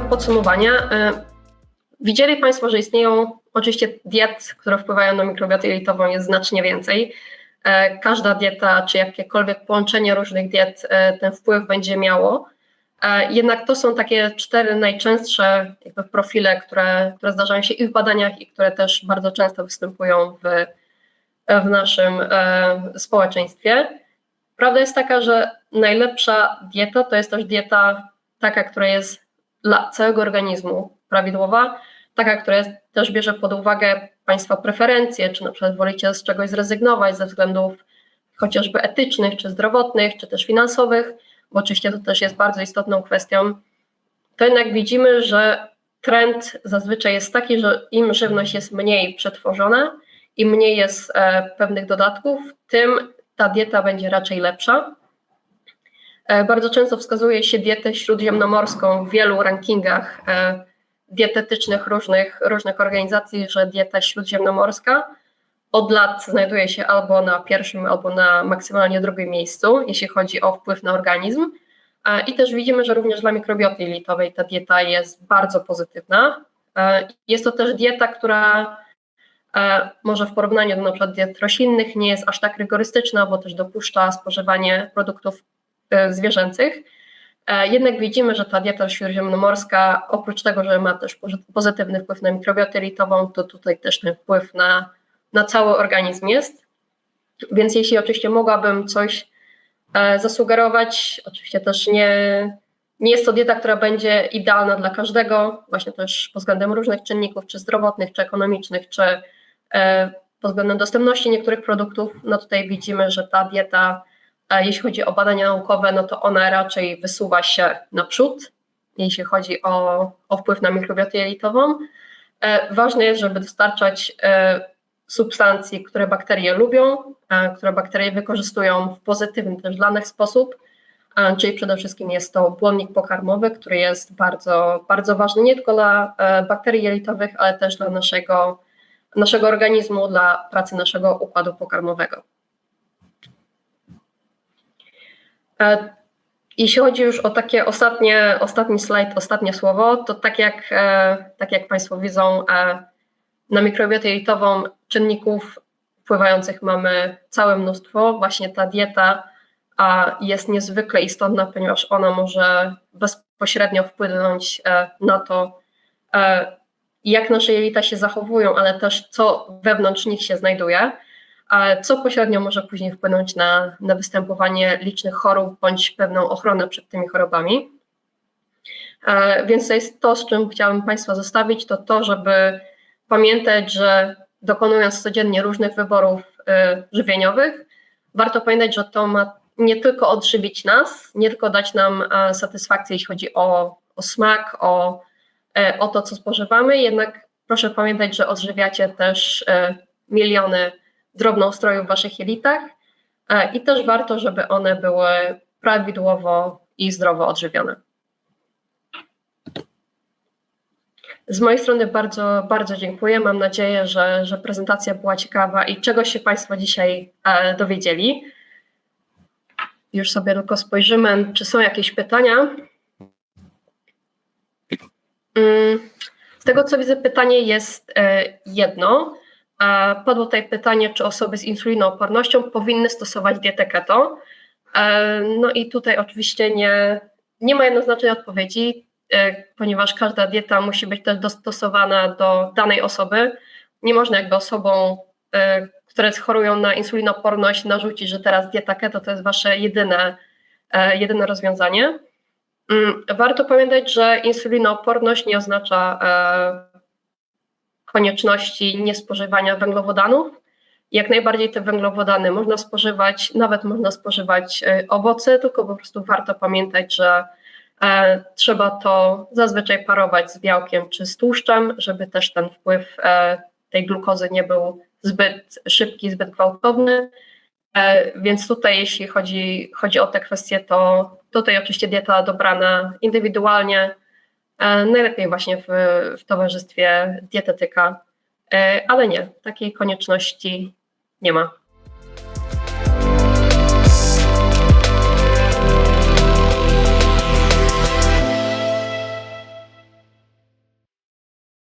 podsumowania. E, Widzieli Państwo, że istnieją oczywiście diet, które wpływają na mikrobiotę jelitową jest znacznie więcej. E, Każda dieta, czy jakiekolwiek połączenie różnych diet e, ten wpływ będzie miało. Jednak to są takie cztery najczęstsze jakby profile, które, które zdarzają się i w badaniach, i które też bardzo często występują w, w naszym społeczeństwie. Prawda jest taka, że najlepsza dieta to jest też dieta taka, która jest dla całego organizmu prawidłowa, taka, która jest, też bierze pod uwagę Państwa preferencje, czy na przykład wolicie z czegoś zrezygnować ze względów chociażby etycznych, czy zdrowotnych, czy też finansowych, bo oczywiście to też jest bardzo istotną kwestią, to jednak widzimy, że trend zazwyczaj jest taki, że im żywność jest mniej przetworzona i mniej jest e, pewnych dodatków, tym ta dieta będzie raczej lepsza. E, Bardzo często wskazuje się dietę śródziemnomorską w wielu rankingach e, dietetycznych różnych, różnych organizacji, że dieta śródziemnomorska od lat znajduje się albo na pierwszym, albo na maksymalnie drugim miejscu, jeśli chodzi o wpływ na organizm. E, I też widzimy, że również dla mikrobioty jelitowej ta dieta jest bardzo pozytywna. Jest to też dieta, która może w porównaniu do przykład diet roślinnych nie jest aż tak rygorystyczna, bo też dopuszcza spożywanie produktów zwierzęcych. E, Jednak widzimy, że ta dieta śródziemnomorska, oprócz tego, że ma też pozy- pozytywny wpływ na mikrobiotę jelitową, to tutaj też ten wpływ na, na cały organizm jest. Więc jeśli oczywiście mogłabym coś e, zasugerować, oczywiście też nie, nie jest to dieta, która będzie idealna dla każdego, właśnie też pod względem różnych czynników, czy zdrowotnych, czy ekonomicznych, czy e, pod względem dostępności niektórych produktów. No tutaj widzimy, że ta dieta jeśli chodzi o badania naukowe, no to ona raczej wysuwa się naprzód, jeśli chodzi o, o wpływ na mikrobiotę jelitową. E, Ważne jest, żeby dostarczać e, substancji, które bakterie lubią, e, które bakterie wykorzystują w pozytywny też dla nich sposób, czyli przede wszystkim jest to błonnik pokarmowy, który jest bardzo, bardzo ważny nie tylko dla bakterii jelitowych, ale też dla naszego, naszego organizmu, dla pracy naszego układu pokarmowego. Jeśli chodzi już o takie ostatnie, ostatni slajd, ostatnie słowo, to tak jak, e, tak jak Państwo widzą, e, na mikrobiotę jelitową czynników wpływających mamy całe mnóstwo. Właśnie ta dieta jest niezwykle istotna, ponieważ ona może bezpośrednio wpłynąć e, na to, jak nasze jelita się zachowują, ale też co wewnątrz nich się znajduje co pośrednio może później wpłynąć na, na występowanie licznych chorób bądź pewną ochronę przed tymi chorobami. E, Więc to jest to, z czym chciałabym Państwa zostawić, to to, żeby pamiętać, że dokonując codziennie różnych wyborów e, żywieniowych, warto pamiętać, że to ma nie tylko odżywić nas, nie tylko dać nam e, satysfakcję, jeśli chodzi o, o smak, o, o to, co spożywamy, jednak proszę pamiętać, że odżywiacie też miliony drobnoustrojów w waszych jelitach e, i też warto, żeby one były prawidłowo i zdrowo odżywione. Z mojej strony bardzo, bardzo dziękuję. Mam nadzieję, że, że prezentacja była ciekawa i czegoś się Państwo dzisiaj e, dowiedzieli. Już sobie tylko spojrzymy, czy są jakieś pytania. Mm, Z tego co widzę, pytanie jest e, jedno. Padło tutaj pytanie, czy osoby z insulinoopornością powinny stosować dietę keto. E, No i tutaj oczywiście nie, nie ma jednoznacznej odpowiedzi, e, ponieważ każda dieta musi być też dostosowana do danej osoby. Nie można jakby osobom, e, które chorują na insulinooporność narzucić, że teraz dieta keto to jest wasze jedyne, jedyne rozwiązanie. Mm, Warto pamiętać, że insulinooporność nie oznacza konieczności niespożywania węglowodanów. Jak najbardziej te węglowodany można spożywać, nawet można spożywać e, owoce, tylko po prostu warto pamiętać, że e, trzeba to zazwyczaj parować z białkiem czy z tłuszczem, żeby też ten wpływ e, tej glukozy nie był zbyt szybki, zbyt gwałtowny. Więc tutaj, jeśli chodzi, chodzi o te kwestie, to tutaj oczywiście dieta dobrana indywidualnie, najlepiej właśnie w, w towarzystwie dietetyka, E, ale nie, takiej konieczności nie ma.